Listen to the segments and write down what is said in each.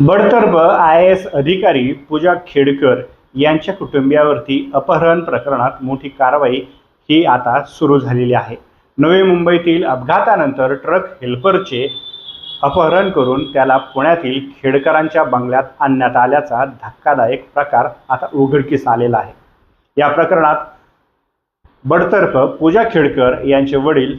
बडतर्फ I S अधिकारी पूजा खेडकर यांच्या कुटुंबियावरती अपहरण प्रकरणात मोठी कारवाई ही आता सुरू झालेली आहे. नवी मुंबईतील अपघातानंतर ट्रक हेल्परचे अपहरण करून त्याला पुण्यातील खेडकरांच्या बंगल्यात आणण्यात आल्याचा धक्कादायक प्रकार आता उघडकीस आलेला आहे. या प्रकरणात बडतर्फ पूजा खेडकर यांचे वडील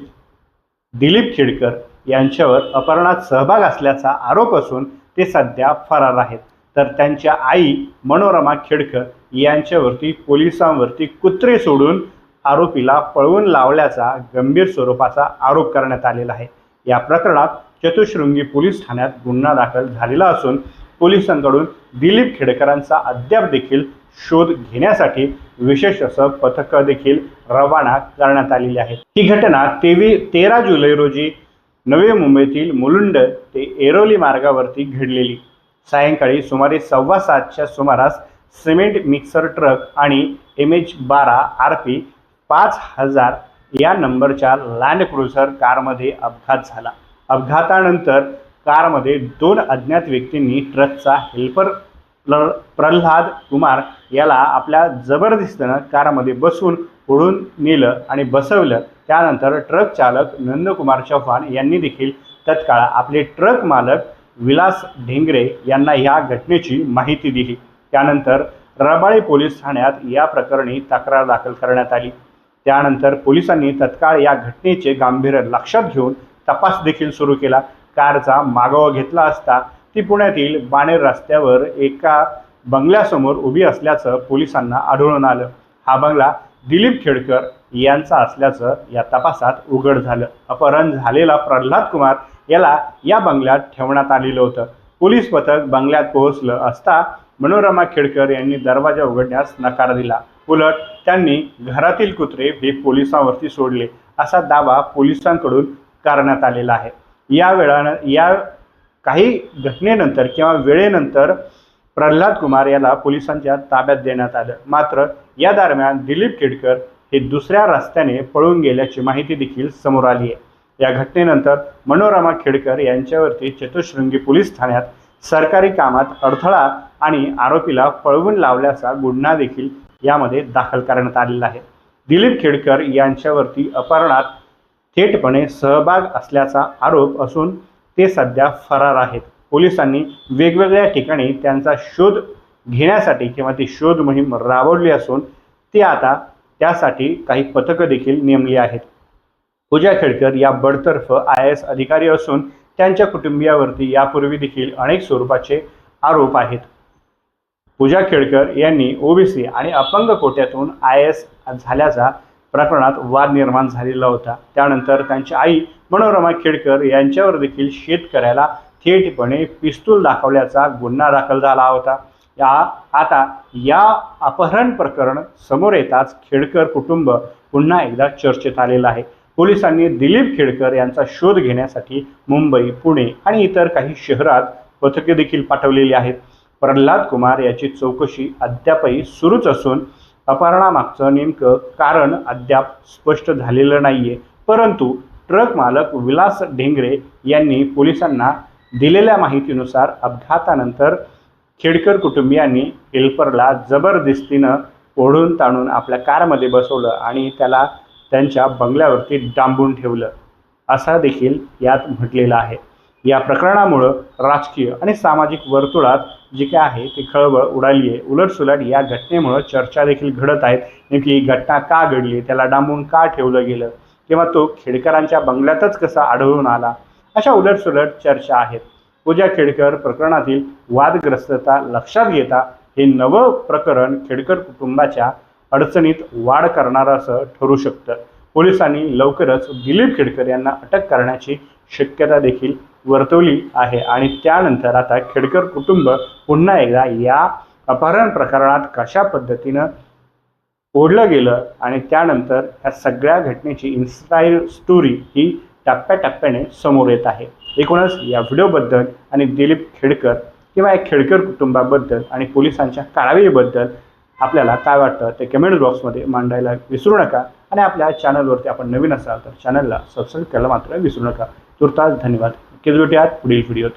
दिलीप खेडकर यांच्यावर अपहरणात सहभाग असल्याचा आरोप असून ते सध्या फरार आहेत. तर त्यांच्या आई मनोरमा खेडकर यांच्यावरती पोलिसांवरती कुत्रे सोडून आरोपीला पळवून लावल्याचा गंभीर स्वरूपाचा आरोप करण्यात आलेला आहे. या प्रकरणात चतुश्रृंगी पोलीस ठाण्यात गुन्हा दाखल झालेला असून पोलिसांकडून दिलीप खेडकरांचा अद्याप देखील शोध घेण्यासाठी विशेष असं पथकं देखील रवाना करण्यात आलेली आहे ही घटना तेवी तेरा जुलै रोजी नवी मुंबईतील मुलुंड ते एरोली मार्गावरती घडलेली. सायंकाळी सुमारे सव्वा सातच्या सुमारास सिमेंट मिक्सर ट्रक आणि एम एच बारा आर पी पाच हजार या नंबरच्या लँड क्रुझर कारमध्ये अपघात झाला. अपघातानंतर कारमध्ये दोन अज्ञात व्यक्तींनी ट्रकचा हेल्पर प्रल्हाद कुमार याला आपल्या जबरदस्तीनं कारमध्ये बसून ओढून नेलं आणि बसवलं. त्यानंतर ट्रक चालक नंदकुमार चव्हाण यांनी देखील तत्काळ आपले ट्रक मालक विलास ढेंगरे यांना या घटनेची माहिती दिली. त्यानंतर रबाळे पोलीस ठाण्यात या प्रकरणी तक्रार दाखल करण्यात आली. त्यानंतर पोलिसांनी तत्काळ या घटनेचे गांभीर्य लक्षात घेऊन तपास देखील सुरू केला. कारचा मागोवा घेतला असता ती पुण्यातील बाणेर रस्त्यावर एका बंगल्यासमोर उभी असल्याचं पोलिसांना आढळून आलं. हा बंगला दिलीप खेडकर यांचा असल्याचं या तपासात उघड झालं. अपहरण झालेला प्रल्हाद कुमार याला या बंगल्यात ठेवण्यात आलेलं होतं. पोलीस पथक बंगल्यात पोहोचलं असता मनोरमा खेडकर यांनी दरवाजा उघडण्यास नकार दिला. उलट त्यांनी घरातील कुत्रे हे पोलिसांवरती सोडले असा दावा पोलिसांकडून करण्यात आलेला आहे. या वेळानं या काही घटनेनंतर किंवा वेळेनंतर प्रल्हाद कुमार याला पोलिसांच्या ताब्यात देण्यात आलं. मात्र या दरम्यान दिलीप खेडकर हे दुसऱ्या रस्त्याने पळून गेल्याची माहिती देखील समोर आली आहे. या घटनेनंतर मनोरमा खेडकर यांच्यावरती चतुश्रृंगी पोलीस ठाण्यात सरकारी कामात अडथळा आणि आरोपीला पळवून लावल्याचा गुन्हा देखील यामध्ये दाखल करण्यात आलेला आहे. दिलीप खेडकर यांच्यावरती अपहरणात थेटपणे सहभाग असल्याचा आरोप असून ते सध्या फरार आहेत. पोलिसांनी वेगवेगळ्या ठिकाणी त्यांचा शोध घेण्यासाठी किंवा ती शोध मोहीम राबवली असून ती आता त्यासाठी काही पथकं देखील नेमली आहेत. पूजा खेडकर या बडतर्फ आय एस अधिकारी असून त्यांच्या कुटुंबियावरती यापूर्वी देखील अनेक स्वरूपाचे आरोप आहेत. पूजा खेडकर यांनी ओबीसी आणि अपंग कोट्यातून आय एस झाल्याचा प्रकरणात वाद निर्माण झालेला होता. त्यानंतर त्यांची आई मनोरमा खेडकर यांच्यावर देखील शेतकऱ्याला थेटपणे पिस्तूल दाखवल्याचा गुन्हा दाखल झाला होता. या आता या अपहरण प्रकरण समोर येताच खेडकर कुटुंब पुन्हा एकदा चर्चेत आलेलं आहे. पोलिसांनी दिलीप खेडकर यांचा शोध घेण्यासाठी मुंबई पुणे आणि इतर काही शहरात पथके देखील पाठवलेली आहेत. प्रल्हाद कुमार याची चौकशी अद्यापही सुरूच असून अपहरणामागचं नेमकं कारण अद्याप स्पष्ट झालेलं नाही आहे परंतु ट्रक मालक विलास ढेंगरे यांनी पोलिसांना दिलेल्या माहितीनुसार अपघातानंतर खेडकर कुटुंबियांनी हेल्परला जबरदस्तीनं ओढून ताणून आपल्या कारमध्ये बसवलं आणि त्याला त्यांच्या बंगल्यावरती डांबून ठेवलं. असा देखील यात म्हटलेलं आहे. या प्रकरणामुळं राजकीय आणि सामाजिक वर्तुळात जी काय आहे ती खळबळ उडाली आहे. उलटसुलट या घटनेमुळं चर्चा देखील घडत आहेत. नेमकी ही घटना का घडली? त्याला डांबून का ठेवलं गेलं? किंवा तो खेडकरांच्या बंगल्यातच कसा आढळून आला? अशा उलटसुलट चर्चा आहेत. पूजा खेडकर प्रकरणातील वादग्रस्तता लक्षात घेता हे नवं प्रकरण खेडकर कुटुंबाच्या अडचणीत वाढ करणारं असं ठरू शकतं. पोलिसांनी लवकरच दिलीप खेडकर यांना अटक करण्याची शक्यता देखील वर्तवली आहे आणि त्यानंतर आता खेडकर कुटुंब पुन्हा एकदा या अपहरण प्रकरणात कशा पद्धतीनं ओढलं गेलं आणि त्यानंतर ह्या सगळ्या घटनेची इन्स्पायर स्टोरी ही टप्प्याटप्प्याने समोर येत आहे. एकूणच या व्हिडिओबद्दल आणि दिलीप खेडकर किंवा या खेडकर कुटुंबाबद्दल आणि पोलिसांच्या कारवाईबद्दल आपल्याला काय वाटतं ते कमेंट बॉक्समध्ये मांडायला विसरू नका. आणि आपल्या चॅनलवरती आपण नवीन असाल तर चॅनलला सबस्क्राईब करायला मात्र विसरू नका. तुर्तास धन्यवाद. नक्कीच भेटूयात पुढील व्हिडिओत